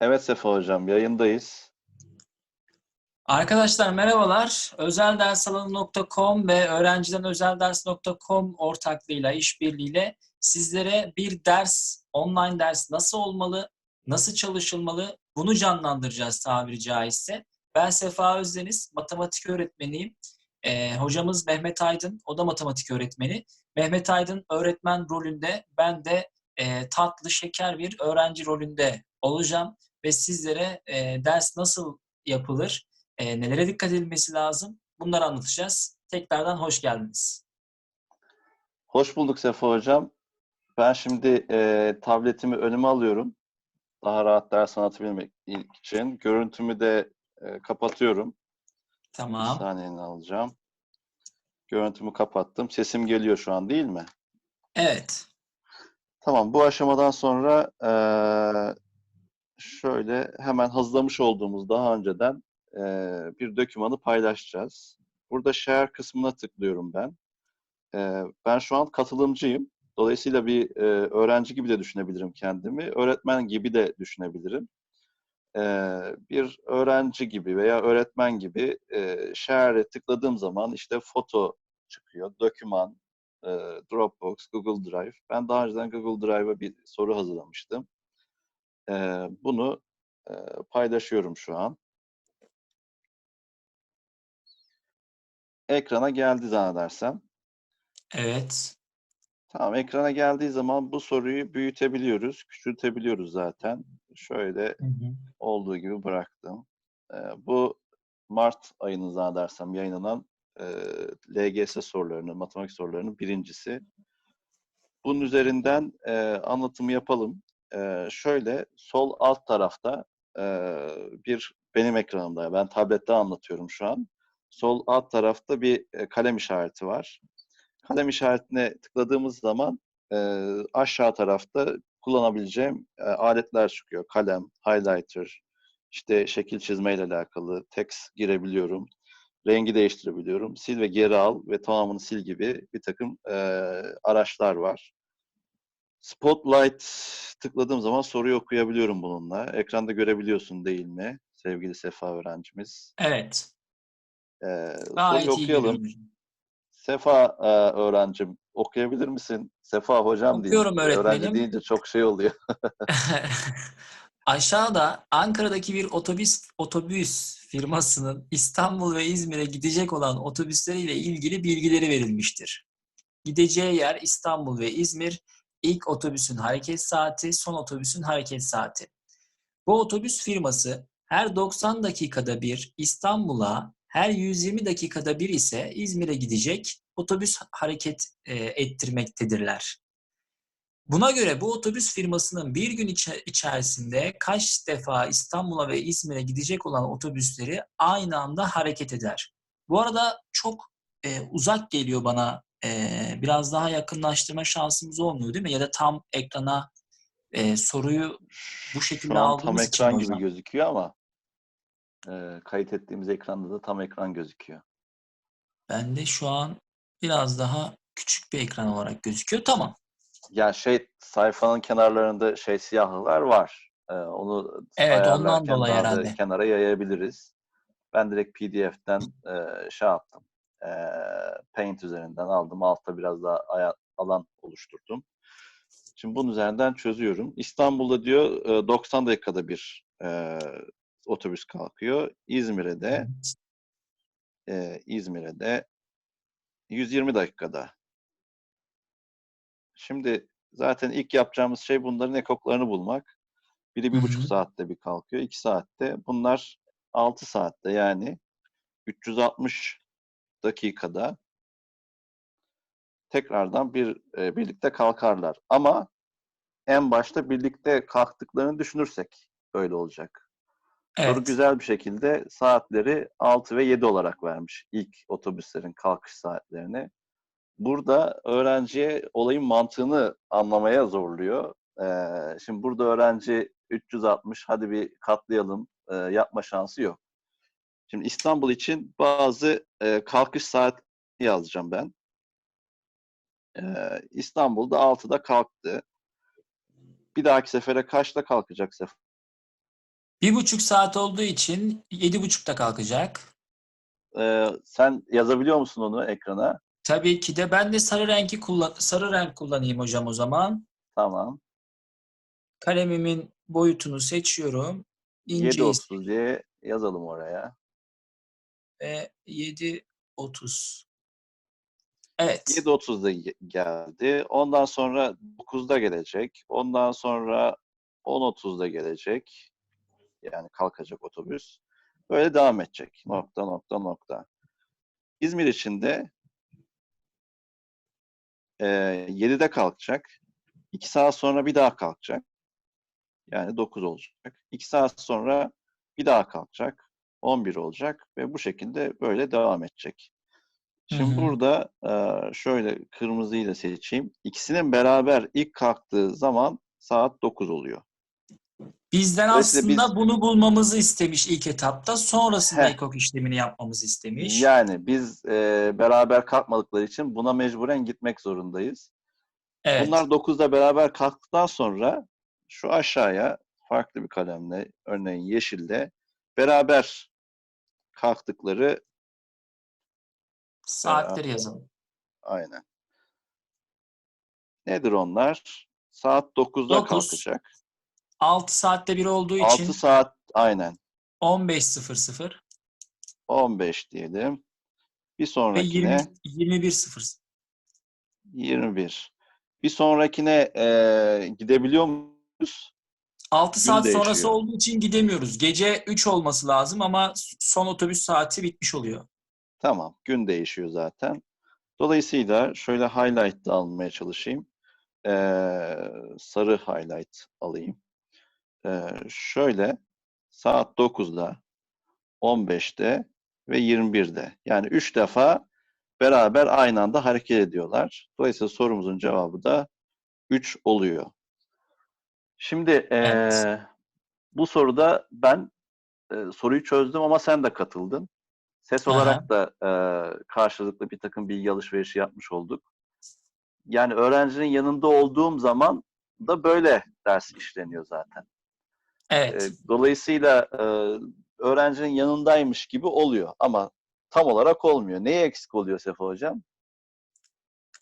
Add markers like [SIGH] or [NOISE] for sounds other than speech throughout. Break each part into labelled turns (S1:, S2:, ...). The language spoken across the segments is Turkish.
S1: Evet Sefa Hocam, yayındayız.
S2: Arkadaşlar merhabalar. Özeldersalanı.com ve öğrencidenözelders.com ortaklığıyla, işbirliğiyle sizlere bir ders, online ders nasıl olmalı, nasıl çalışılmalı bunu canlandıracağız tabiri caizse. Ben Sefa Özdeniz, matematik öğretmeniyim. Ee, hocamız Mehmet Aydın, o da matematik öğretmeni. Mehmet Aydın öğretmen rolünde, ben de e, tatlı şeker bir öğrenci rolünde olacağım ve sizlere e, ders nasıl yapılır, e, nelere dikkat edilmesi lazım bunları anlatacağız. Tekrardan hoş geldiniz.
S1: Hoş bulduk Sefa Hocam. Ben şimdi e, tabletimi önüme alıyorum. Daha rahat ders anlatabilmek için. Görüntümü de e, kapatıyorum. Bir
S2: Tamam.
S1: saniyeni alacağım. Görüntümü kapattım. Sesim geliyor şu an değil mi?
S2: Evet.
S1: Tamam, bu aşamadan sonra e, şöyle hemen hazırlamış olduğumuz daha önceden e, bir dokümanı paylaşacağız. Burada share kısmına tıklıyorum ben. E, ben şu an katılımcıyım. Dolayısıyla bir e, öğrenci gibi de düşünebilirim kendimi. Öğretmen gibi de düşünebilirim. E, bir öğrenci gibi veya öğretmen gibi e, share'e tıkladığım zaman işte foto çıkıyor, doküman, e, Dropbox, Google Drive. Ben daha önceden Google Drive'a bir soru hazırlamıştım. E, bunu e, paylaşıyorum şu an. Ekrana geldi zannedersem.
S2: Evet.
S1: Tamam, ekrana geldiği zaman bu soruyu büyütebiliyoruz, küçültebiliyoruz zaten. Şöyle
S2: Hı hı.
S1: olduğu gibi bıraktım. Ee, bu Mart ayının zannedersem yayınlanan e, LGS sorularının, matematik sorularının birincisi. Bunun üzerinden e, anlatımı yapalım. E, şöyle sol alt tarafta e, bir benim ekranımda, ben tablette anlatıyorum şu an. Sol alt tarafta bir kalem işareti var. Kalem işaretine tıkladığımız zaman e, aşağı tarafta kullanabileceğim e, aletler çıkıyor. Kalem, highlighter, işte şekil çizmeyle alakalı text girebiliyorum. Rengi değiştirebiliyorum. Sil ve geri al ve tamamını sil gibi bir takım e, araçlar var. Spotlight tıkladığım zaman soruyu okuyabiliyorum bununla. Ekranda görebiliyorsun değil mi sevgili Sefa öğrencimiz?
S2: Evet.
S1: E,
S2: Gayet
S1: soruyu okuyalım. Sefa e, öğrencim okuyabilir misin? Sefa hocam diyeyim.
S2: Okuyorum öğretmenim.
S1: Öğrenci deyince çok şey oluyor. [LAUGHS] [LAUGHS]
S2: Aşağıda Ankara'daki bir otobüs otobüs firmasının İstanbul ve İzmir'e gidecek olan otobüsleriyle ilgili bilgileri verilmiştir. Gideceği yer İstanbul ve İzmir. İlk otobüsün hareket saati, son otobüsün hareket saati. Bu otobüs firması her 90 dakikada bir İstanbul'a, her 120 dakikada bir ise İzmir'e gidecek otobüs hareket e, ettirmektedirler. Buna göre bu otobüs firmasının bir gün içe- içerisinde kaç defa İstanbul'a ve İzmir'e gidecek olan otobüsleri aynı anda hareket eder? Bu arada çok e, uzak geliyor bana. E, biraz daha yakınlaştırma şansımız olmuyor değil mi? Ya da tam ekrana e, soruyu bu şekilde
S1: Şu an tam
S2: aldığımız için
S1: ekran gibi gözüküyor ama e, kayıt ettiğimiz ekranda da tam ekran gözüküyor.
S2: Bende şu an biraz daha küçük bir ekran olarak gözüküyor. Tamam.
S1: Ya şey sayfanın kenarlarında şey siyahlılar var. E, onu
S2: Evet, ondan dolayı herhalde.
S1: kenara yayabiliriz. Ben direkt PDF'den e, şey yaptım. E, Paint üzerinden aldım. Altta biraz daha alan oluşturdum. Şimdi bunun üzerinden çözüyorum. İstanbul'da diyor e, 90 dakikada bir e, otobüs kalkıyor. İzmir'e de e, İzmir'e de 120 dakikada. Şimdi zaten ilk yapacağımız şey bunların ekoklarını bulmak. Biri bir buçuk saatte bir kalkıyor, iki saatte. Bunlar 6 saatte yani 360 dakikada tekrardan bir e, birlikte kalkarlar. Ama en başta birlikte kalktıklarını düşünürsek böyle olacak. Soru
S2: Evet.
S1: güzel bir şekilde saatleri 6 ve 7 olarak vermiş ilk otobüslerin kalkış saatlerini. Burada öğrenciye olayın mantığını anlamaya zorluyor. Ee, şimdi burada öğrenci 360 hadi bir katlayalım e, yapma şansı yok. Şimdi İstanbul için bazı e, kalkış saat yazacağım ben. Ee, İstanbul'da 6'da kalktı. Bir dahaki sefere kaçta kalkacak Sefa
S2: Bir buçuk saat olduğu için yedi buçukta kalkacak.
S1: Ee, sen yazabiliyor musun onu ekrana?
S2: Tabii ki de ben de sarı rengi kullan sarı renk kullanayım hocam o zaman.
S1: Tamam.
S2: Kalemimin boyutunu seçiyorum. İnce
S1: 7.30 diye yazalım oraya.
S2: Ve 7.30. Evet.
S1: 7.30'da ge- geldi. Ondan sonra 9'da gelecek. Ondan sonra 10.30'da gelecek. Yani kalkacak otobüs. Böyle devam edecek. Nokta nokta nokta. İzmir için de e, 7'de kalkacak. 2 saat sonra bir daha kalkacak. Yani 9 olacak. 2 saat sonra bir daha kalkacak. 11 olacak ve bu şekilde böyle devam edecek. Şimdi
S2: Hı hı.
S1: burada e, şöyle kırmızıyı da seçeyim. İkisinin beraber ilk kalktığı zaman saat 9 oluyor.
S2: Bizden aslında bunu bulmamızı istemiş ilk etapta. Sonrasında
S1: Heh.
S2: ekok işlemini yapmamızı istemiş.
S1: Yani biz e, beraber kalkmadıkları için buna mecburen gitmek zorundayız.
S2: Evet.
S1: Bunlar 9'da beraber kalktıktan sonra şu aşağıya farklı bir kalemle, örneğin yeşille beraber kalktıkları
S2: Saatleri yazalım.
S1: aynen. Nedir onlar? Saat 9'da
S2: Dokuz.
S1: kalkacak.
S2: 6 saatte bir olduğu
S1: 6
S2: için
S1: saat aynen.
S2: 15.00
S1: 15 diyelim. Bir
S2: ve
S1: sonrakine
S2: 20 21.00.
S1: 21. Bir sonrakine e, gidebiliyor muyuz?
S2: 6
S1: Gün
S2: saat
S1: değişiyor.
S2: sonrası olduğu için gidemiyoruz. Gece 3 olması lazım ama son otobüs saati bitmiş oluyor.
S1: Tamam. Gün değişiyor zaten. Dolayısıyla şöyle highlight da almaya çalışayım. E, sarı highlight alayım. E, şöyle saat 9'da, 15'te ve 21'de. Yani 3 defa beraber aynı anda hareket ediyorlar. Dolayısıyla sorumuzun cevabı da 3 oluyor. Şimdi
S2: Evet.
S1: eee, bu soruda ben eee, soruyu çözdüm ama sen de katıldın. Ses
S2: Aha.
S1: olarak da eee, karşılıklı bir takım bilgi alışverişi yapmış olduk. Yani öğrencinin yanında olduğum zaman da böyle ders işleniyor zaten.
S2: Evet.
S1: Eee, dolayısıyla eee, öğrencinin yanındaymış gibi oluyor ama tam olarak olmuyor. Neye eksik oluyor Sefa Hocam?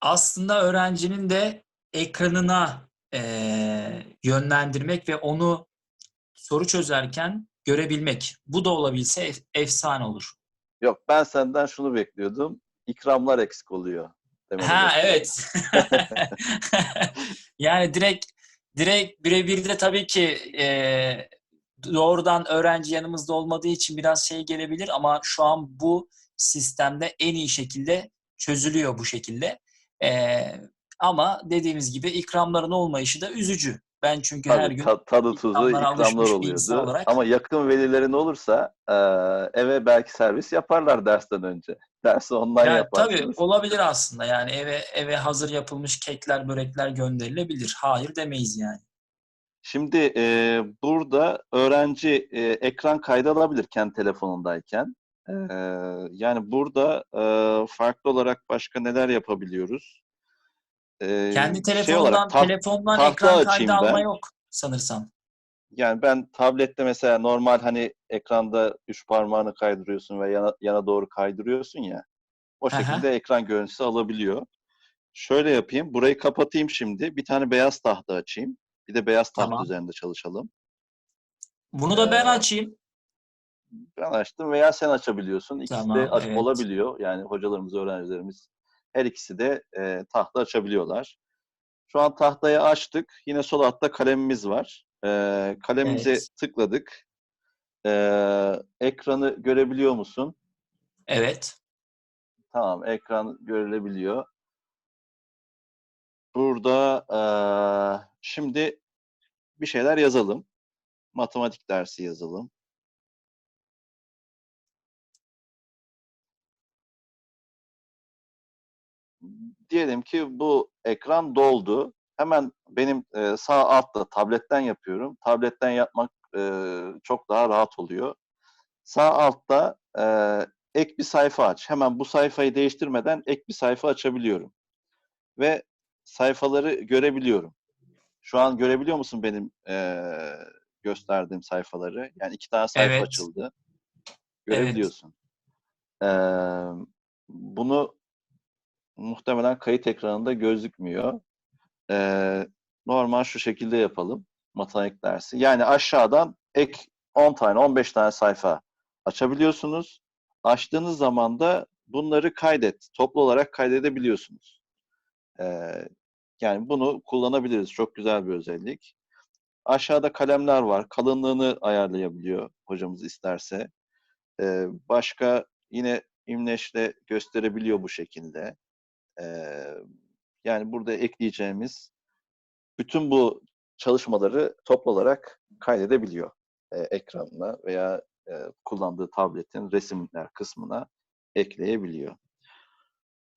S2: Aslında öğrencinin de ekranına eee, yönlendirmek ve onu soru çözerken görebilmek. Bu da olabilse ef- efsane olur.
S1: Yok ben senden şunu bekliyordum. İkramlar eksik oluyor.
S2: Ha evet. [LAUGHS] Yani direkt direkt birebir de tabii ki eee, doğrudan öğrenci yanımızda olmadığı için biraz şey gelebilir ama şu an bu sistemde en iyi şekilde çözülüyor bu şekilde. Eee, ama dediğimiz gibi ikramların olmayışı da üzücü. Ben çünkü her
S1: Tabii
S2: gün
S1: ta- tadı tuzu ikramlar oluyordu.
S2: olarak
S1: Ama yakın velilerin olursa eve belki servis yaparlar dersten önce. [LAUGHS] Dersi online
S2: Yani tabii
S1: yaparsınız.
S2: olabilir aslında yani eve eve hazır yapılmış kekler, börekler gönderilebilir. Hayır demeyiz yani.
S1: Şimdi eee, burada öğrenci eee, ekran kaydı alabilir kendi telefonundayken. Eee, yani burada eee, farklı olarak başka neler yapabiliyoruz? Eee,
S2: Kendi
S1: şey
S2: telefonundan
S1: olarak taht-
S2: telefondan ekran kaydı alma
S1: ben.
S2: yok sanırsam.
S1: Yani ben tablette mesela normal hani ekranda üç parmağını kaydırıyorsun ve yana, yana doğru kaydırıyorsun ya. O
S2: Aha.
S1: şekilde ekran görüntüsü alabiliyor. Şöyle yapayım. Burayı kapatayım şimdi. Bir tane beyaz tahta açayım. Bir de beyaz tahta
S2: Tamam.
S1: üzerinde çalışalım.
S2: Bunu da ben açayım.
S1: Ben açtım veya sen açabiliyorsun. İkisi
S2: Tamam,
S1: de aç-
S2: evet.
S1: olabiliyor. Yani hocalarımız, öğrencilerimiz her ikisi de e, tahta açabiliyorlar. Şu an tahtayı açtık. Yine sol altta kalemimiz var. E, kalemimize
S2: Evet.
S1: tıkladık. E, ekranı görebiliyor musun?
S2: Evet.
S1: Tamam, ekran görülebiliyor. Burada eee, şimdi bir şeyler yazalım. Matematik dersi yazalım. Diyelim ki bu ekran doldu. Hemen benim eee, sağ altta tabletten yapıyorum. Tabletten yapmak eee, çok daha rahat oluyor. Sağ altta eee, ek bir sayfa aç. Hemen bu sayfayı değiştirmeden ek bir sayfa açabiliyorum. Ve sayfaları görebiliyorum. Şu an görebiliyor musun benim eee, gösterdiğim sayfaları. Yani iki tane sayfa
S2: Evet.
S1: açıldı. Görebiliyorsun. Ee, bunu muhtemelen kayıt ekranında gözükmüyor. Ee, normal şu şekilde yapalım matematik dersi. Yani aşağıdan ek 10 tane 15 tane sayfa açabiliyorsunuz. Açtığınız zaman da bunları kaydet. Toplu olarak kaydedebiliyorsunuz. Ee, yani bunu kullanabiliriz. Çok güzel bir özellik. Aşağıda kalemler var. Kalınlığını ayarlayabiliyor hocamız isterse. Ee, başka yine imleçle gösterebiliyor bu şekilde. Ee, yani burada ekleyeceğimiz bütün bu çalışmaları toplu olarak kaydedebiliyor e, ekranına veya e, kullandığı tabletin resimler kısmına ekleyebiliyor.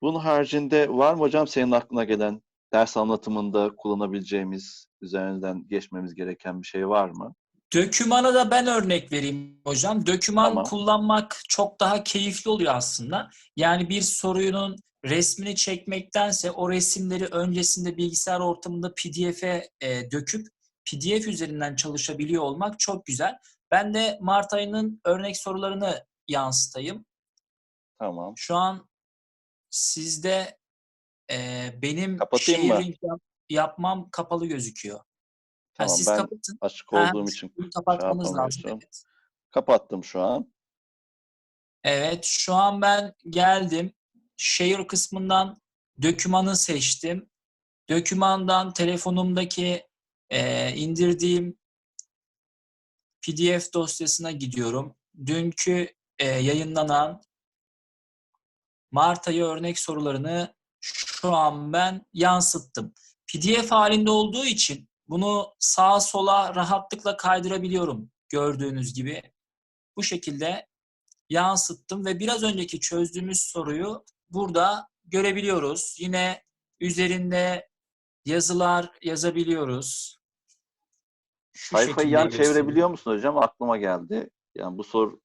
S1: Bunun haricinde var mı hocam senin aklına gelen ders anlatımında kullanabileceğimiz, üzerinden geçmemiz gereken bir şey var mı?
S2: Dökümana da ben örnek vereyim hocam. Döküman
S1: Tamam.
S2: kullanmak çok daha keyifli oluyor aslında. Yani bir sorunun resmini çekmektense o resimleri öncesinde bilgisayar ortamında PDF'e e, döküp PDF üzerinden çalışabiliyor olmak çok güzel. Ben de Mart ayının örnek sorularını yansıtayım.
S1: Tamam.
S2: Şu an sizde e, benim
S1: Kapatayım
S2: sharing yap- yapmam kapalı gözüküyor. Ha,
S1: Tamam,
S2: siz
S1: ben
S2: kapatın.
S1: Açık
S2: Ha,
S1: olduğum için
S2: bunu kapatmanız lazım. Evet.
S1: kapattım şu an.
S2: Evet, şu an ben geldim. Share kısmından dokümanı seçtim. Dokümandan telefonumdaki e, indirdiğim PDF dosyasına gidiyorum. Dünkü e, yayınlanan Mart ayı örnek sorularını şu an ben yansıttım. PDF halinde olduğu için bunu sağa sola rahatlıkla kaydırabiliyorum gördüğünüz gibi. Bu şekilde yansıttım ve biraz önceki çözdüğümüz soruyu burada görebiliyoruz. Yine üzerinde yazılar yazabiliyoruz. Şu
S1: Sayfayı yan
S2: göstereyim.
S1: çevirebiliyor musun hocam? Aklıma geldi. Yani bu soru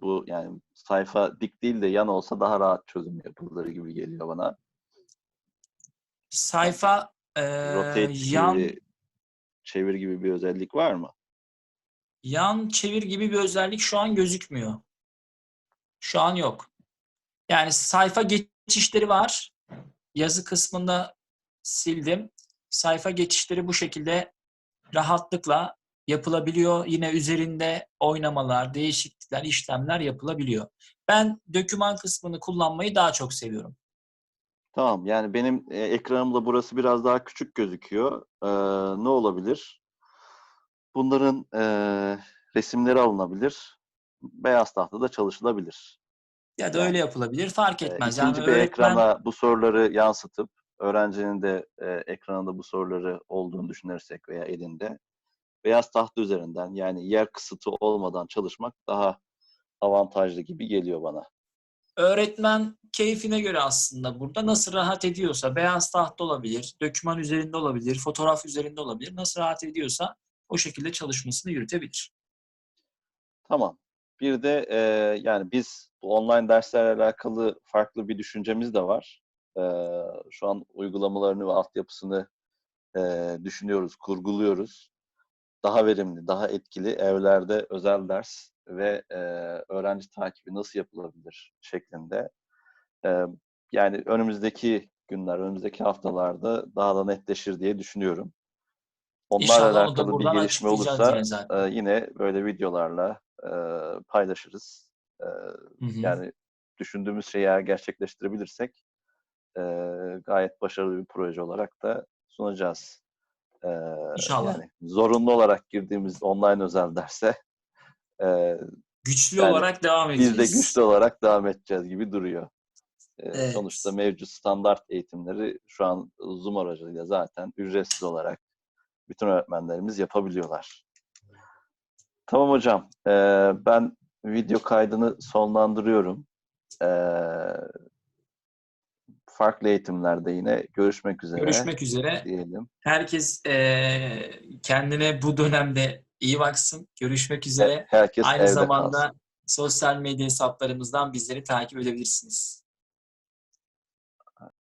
S1: bu yani sayfa dik değil de yan olsa daha rahat çözüm yapılır gibi geliyor bana.
S2: Sayfa e,
S1: Rotate
S2: yan
S1: gibi, çevir gibi bir özellik var mı?
S2: yan çevir gibi bir özellik şu an gözükmüyor. Şu an yok. Yani sayfa geçişleri var. Yazı kısmında sildim. Sayfa geçişleri bu şekilde rahatlıkla yapılabiliyor. Yine üzerinde oynamalar, değişiklikler, işlemler yapılabiliyor. Ben döküman kısmını kullanmayı daha çok seviyorum.
S1: Tamam. Yani benim e, ekranımda burası biraz daha küçük gözüküyor. Ee, ne olabilir? Bunların e, resimleri alınabilir. Beyaz tahtada çalışılabilir.
S2: Ya da
S1: Yani,
S2: öyle yapılabilir. Fark
S1: Ee,
S2: etmez.
S1: İkinci
S2: yani
S1: bir
S2: öğretmen
S1: ekrana bu soruları yansıtıp öğrencinin de e, ekranında bu soruları olduğunu düşünürsek veya elinde beyaz tahta üzerinden yani yer kısıtı olmadan çalışmak daha avantajlı gibi geliyor bana.
S2: öğretmen keyfine göre aslında burada nasıl rahat ediyorsa beyaz tahta olabilir, döküman üzerinde olabilir, fotoğraf üzerinde olabilir. Nasıl rahat ediyorsa o şekilde çalışmasını yürütebilir.
S1: Tamam. Bir de e, yani biz bu online derslerle alakalı farklı bir düşüncemiz de var. E, şu an uygulamalarını ve altyapısını e, düşünüyoruz, kurguluyoruz. Daha verimli, daha etkili evlerde özel ders ve e, öğrenci takibi nasıl yapılabilir şeklinde. E, yani önümüzdeki günler, önümüzdeki haftalarda daha da netleşir diye düşünüyorum. Onlarla
S2: İnşallah
S1: alakalı bir gelişme olursa e, yine böyle videolarla e, paylaşırız. E,
S2: Hı hı.
S1: yani düşündüğümüz şeyi eğer gerçekleştirebilirsek e, gayet başarılı bir proje olarak da sunacağız. E,
S2: İnşallah.
S1: Yani zorunlu olarak girdiğimiz online özel derse e,
S2: Güçlü
S1: yani
S2: olarak devam
S1: biz
S2: edeceğiz.
S1: de güçlü olarak devam edeceğiz gibi duruyor. E,
S2: Evet.
S1: Sonuçta mevcut standart eğitimleri şu an Zoom aracılığıyla zaten ücretsiz olarak bütün öğretmenlerimiz yapabiliyorlar. Tamam hocam. e, ben video kaydını sonlandırıyorum. E, farklı eğitimlerde yine görüşmek üzere
S2: Görüşmek üzere.
S1: diyelim.
S2: Herkes eee, kendine bu dönemde iyi baksın. Görüşmek üzere.
S1: Herkes
S2: Aynı zamanda
S1: kalsın.
S2: sosyal medya hesaplarımızdan bizleri takip edebilirsiniz.